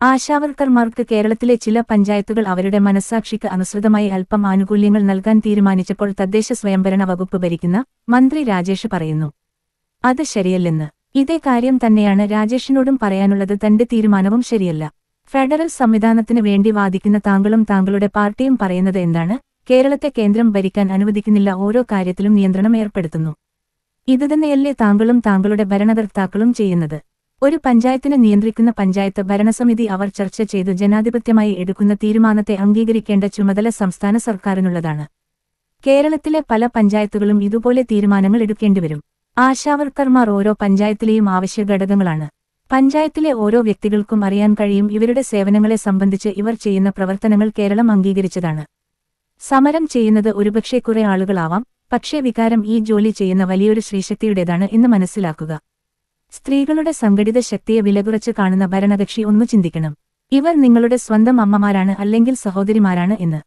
ആശാവർക്കർമാർക്ക് കേരളത്തിലെ ചില പഞ്ചായത്തുകൾ അവരുടെ മനസാക്ഷിക്ക് അനുസൃതമായി അല്പം ആനുകൂല്യങ്ങൾ നൽകാൻ തീരുമാനിച്ചപ്പോൾ തദ്ദേശ സ്വയംഭരണ വകുപ്പ് ഭരിക്കുന്ന മന്ത്രി രാജേഷ് പറയുന്നു. അത് ശരിയല്ലെന്ന്. ഇതേ കാര്യം തന്നെയാണ് രാജേഷിനോടും പറയാനുള്ളത്. തന്റെ തീരുമാനവും ശരിയല്ല. ഫെഡറൽ സംവിധാനത്തിന് വേണ്ടി വാദിക്കുന്ന താങ്കളും താങ്കളുടെ പാർട്ടിയും പറയുന്നത് എന്താണ്? കേരളത്തെ കേന്ദ്രം ഭരിക്കാൻ അനുവദിക്കുന്നില്ല. ഓരോ കാര്യത്തിലും നിയന്ത്രണം ഏർപ്പെടുത്തുന്നു. ഇതുതന്നെയല്ലേ താങ്കളും താങ്കളുടെ ഭരണകർത്താക്കളും ചെയ്യുന്നത്. ഒരു പഞ്ചായത്തിനെ നിയന്ത്രിക്കുന്ന പഞ്ചായത്ത് ഭരണസമിതി അവർ ചർച്ച ചെയ്ത് ജനാധിപത്യമായി എടുക്കുന്ന തീരുമാനത്തെ അംഗീകരിക്കേണ്ട ചുമതല സംസ്ഥാന സർക്കാരിനുള്ളതാണ്. കേരളത്തിലെ പല പഞ്ചായത്തുകളും ഇതുപോലെ തീരുമാനങ്ങൾ എടുക്കേണ്ടിവരും. ആശാവർക്കർമാർ ഓരോ പഞ്ചായത്തിലെയും ആവശ്യ ഘടകങ്ങളാണ്. പഞ്ചായത്തിലെ ഓരോ വ്യക്തികൾക്കും അറിയാൻ കഴിയും ഇവരുടെ സേവനങ്ങളെ സംബന്ധിച്ച് ഇവർ ചെയ്യുന്ന പ്രവർത്തനങ്ങൾ കേരളം അംഗീകരിച്ചതാണ്. സമരം ചെയ്യുന്നത് ഒരുപക്ഷെ കുറെ ആളുകളാവാം പക്ഷേ വികാരം ഈ ജോലി ചെയ്യുന്ന വലിയൊരു ശ്രീശക്തിയുടേതാണ് എന്ന് മനസ്സിലാക്കുക. സ്ത്രീകളുടെ സംഘടിത ശക്തിയെ വിലകുറച്ച് കാണുന്ന ഭരണകക്ഷി ഒന്നു ചിന്തിക്കണം. ഇവർ നിങ്ങളുടെ സ്വന്തം അമ്മമാരാണ് അല്ലെങ്കിൽ സഹോദരിമാരാണ് എന്ന്.